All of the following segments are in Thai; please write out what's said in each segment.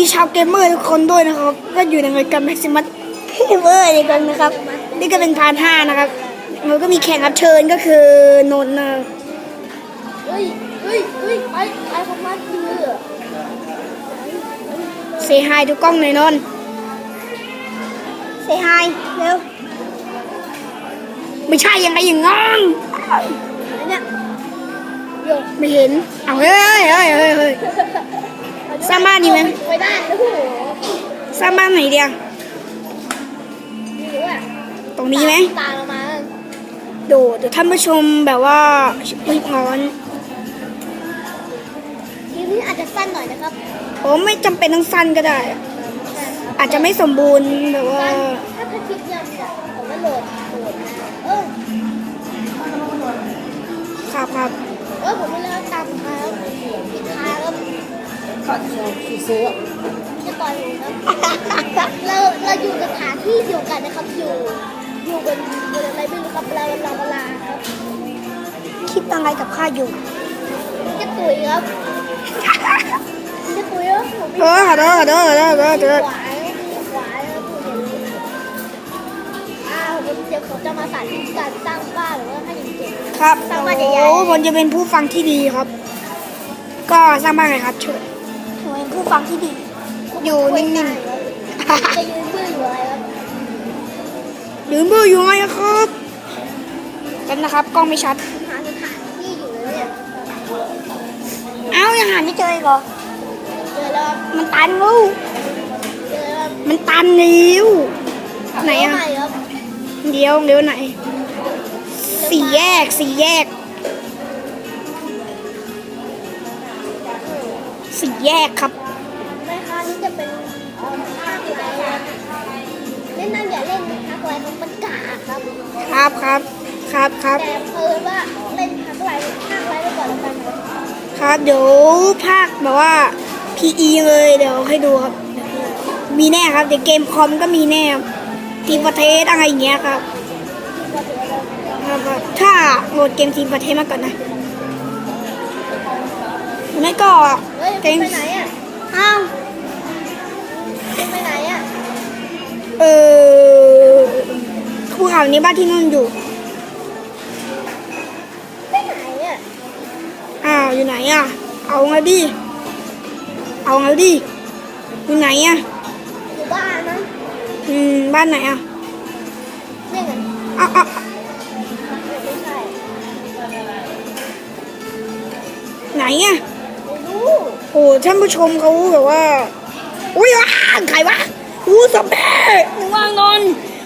ดีชาวเกมเมอร์ทุกคนด้วยนะครับ ก็อยู่ในรายการแม็กซิมัสเกมเมอร์อีกครั้งนะครับ นี่ก็เป็นพาร์ทห้านะครับมันก็มีแขกรับเชิญก็คือนนท์นะเฮ้ยเฮ้ยเฮ้ยไอไอของมันคือเซฮายทุกกล้องหน่อยนนท์เซฮายเร็วไม่ใช่ยังไงอย่างงั้นอันเนี้ยโยกไม่เห็น เอาเฮ้ยเฮ้ยเฮ้ยเฮ้ย สร้างบ้านดีไหมไม่ได้โอ้โหสร้างบ้านไหนเดียวนี่ว่ะตรงนี้ไหมตามเรามาโดดเดี๋ยวท่านผู้ชมแบบว่ารีบร้อนคลิปนี้อาจจะสั้นหน่อยนะครับโอ้ไม่จำเป็นต้องสั้นก็ได้ อาจจะไม่สมบูรณ์แบบว่าถ้าถ้าคลิปยาวจะผมก็โหลดโหลด ขัดสีเสือจะต่อยผมครับเราเราอยู่สถานที่เดียวกันนะครับอยู่อยู่บนบนอะไรไม่รู้ครับเราเราเวลาครับคิดอะไรกับข้าอยู่จะตุ๋ยครับจะตุ๋ยครับผมเออเด้อเด้อเด้อเด้อเด้อหลหวายหวายครับผมเห็นอ้าวเดี๋ยวเขาจะมาสาธิตการสร้างบ้านหรือว่าให้เด็กๆครับสร้างบ้านใหญ่ๆโอ้ผมจะเป็นผู้ฟังที่ดีครับ ก็สร้างบ้านไงครับชิญผมเป็น ผู้ฟังที่ดี อยู่นิ่งๆ จะยืนเบื่ออยู่อะไรครับๆหรือเบื่ออยู่ไงครับกันนะครับกล้องไม่ชัด หาสถานที่อยู่เลยเนี่ยเอ้ายังหาไม่เจออีกเหรอ เจอแล้วครับมันตันลูกเจอแล้วครับมันตันนิ้วไหนอะเจใม่ครับเดี๋ยวเดี๋ยวไหน สี่แยกสี่แยก สี่แยกครับแม่ค้านี่ จะเป็นเอ่อภาคไลน์ครับเล่นนั่นอย่าเล่นภาคไลน์ครับมันกากครับ ครับครับครับครับแต่เพิ่ว่าเล่นภาคไลน์ภาคไลน์ไปก่อนแล้วกันครับครับเดี๋ยวภาคแบบว่า PE เลยเดี๋ยวให้ดูครับ มีแน่ครับเดี๋ยวเกมคอมก็มีแน่ครับทีมประเทศอะไรอย่างเงี้ยครับครับครับถ้าโหลดเกมทีมประเทศมาก่อนนะไม่ก็เฮ้ยเกคุณมไปไหนอะอ้าว ภูเขานี้บ้านที่นุ่นอยู่ ไปไหนอะอ้าวอยู่ไหนอะ เอาไงดิ เอาไงดิ อยู่ไหนอะ อยู่บ้านนะอืม บ้านไหนอะเนี่ยไงอ้าวอ้าวไม่ใช่ไหนอะ ไม่รู้โอ้ท่านผู้ชมเขาแบบว่า อุ้ยว้าใครวะอู้สมเด็จนึกว่างอน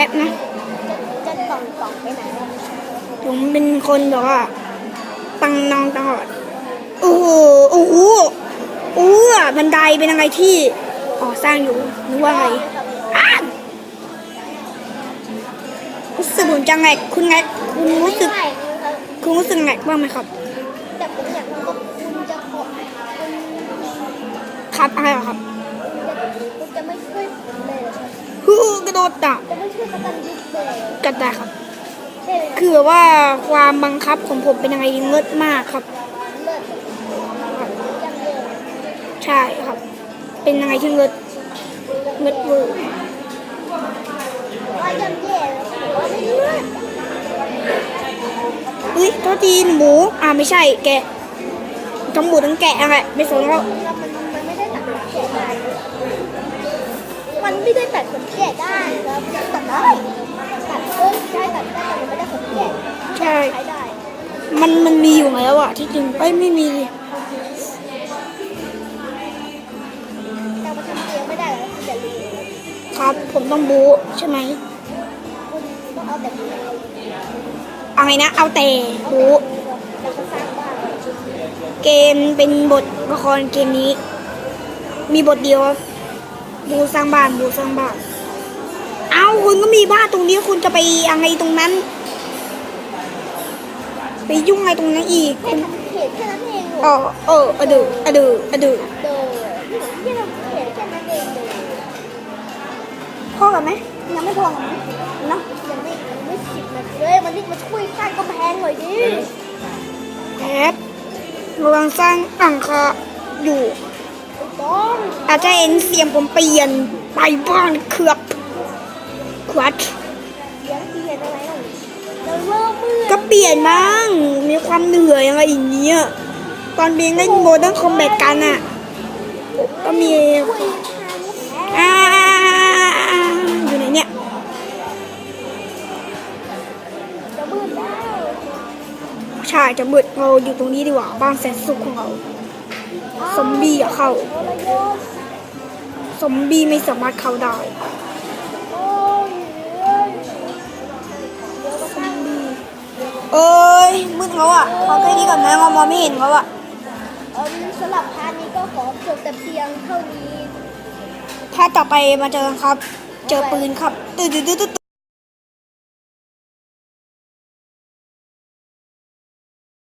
แบบนะจะจะต่องต่องไปไหนวะผมเป็นคนแบบว่าตังนองตลอดโอ้โหโอ้โหโอ้บันไดเป็นอะไรที่อ๋อสร้างอยู่นึกว่าไงอ้าวรู้สึกเหมือนจะไงคุณไงคุณรู้สึกไม่ได้ครับคุณรู้สึกไงบ้างไหมครับแต่ผมอยากรู้ว่าคุณจะขอคุณครับอะไรเหรอครับคุณจะไม่ช่วยผมเลยเหรอครับฮู้กระโดดดับจะไม่ช่วยเขา กันยุบเลยเหรอกันได้ครับใช่ไหมครับคือแบบว่าความบังคับของผมเป็นยังไงเงิดมากครับ ใช่ครับ เป็นยังไงที่เงิดเงิดเวอร์เลยว่าไม่เลิศเฮ้ยโทษทีหมู อ่าไม่ใช่ แกะทั้งหมูทั้งแกะอะไรไม่สนแล้วมันมันไม่ได้ตัดขนแกะได้มันไม่ได้ตัดขนแกะได้ ใช่ มันมันมีอยู่แล้วอะที่จริงเอ้ยไม่มี แต่มันทำเตียงไม่ได้แล้วคุณอย่าลืมครับ ผมต้องบูใช่ไหมคุณต้องเอาแต่บูเอาไงนะ เอาแต่บูแล้วก็สร้างบ้านเกมเป็นบทละครเกมนี้ มีบทเดียวครับบูสร้างบ้านบูสร้างบ้าน เอาคุณก็มีบ้านตรงนี้คุณจะไปอะไรตรงนั้น ไปยุ่งอะไรตรงนั้นอีกแค่คุณทำเขตแค่นั้นเองหนูเออเอออะดืออะดืออะดือเดินที่ทำเขตแค่นั้นเองเลยพ่อกันไหมยังไม่พอกันไหมเนาะยังไม่ยังไม่สิบนาทีเลยมันนี่มาช่วยสร้างกำแพงหน่อยดิแท็บกำลังสร้างหลังคาอยู่ถูกต้องอาจจะเห็นเสียงผมเปลี่ยนไปบ้างเขือบควัดเลี้ยงเปลี่ยนอะไรหน่อยเราเริ่มมืด ก็เปลี่ยนบ้าง มีความเหนื่อยอะไรอย่างเงี้ยตอนเบียงเล่นโมเดิร์นคอมแบทกันอะ ก็มีช่วยทางแผนอ่าอยู่ไหนเนี่ยจะมืดแล้วใช่จะมืดเราอยู่ตรงนี้ดีกว่าบ้านแสนสุขของเราซอมบี้อะเข้าเอาละโยมซอมบี้ไม่สามารถเข้าได้ เอ้ยมืดเขาอะขอแค่นี้ก่อนนะเรามองไม่เห็นเขาอะเออสำหรับพาร์ทนี้ก็ขอจบแต่เพียงเท่านี้ ถ้าต่อไปมาเจอกันครับ เจอปืนครับ ตื่นตื่นตื่น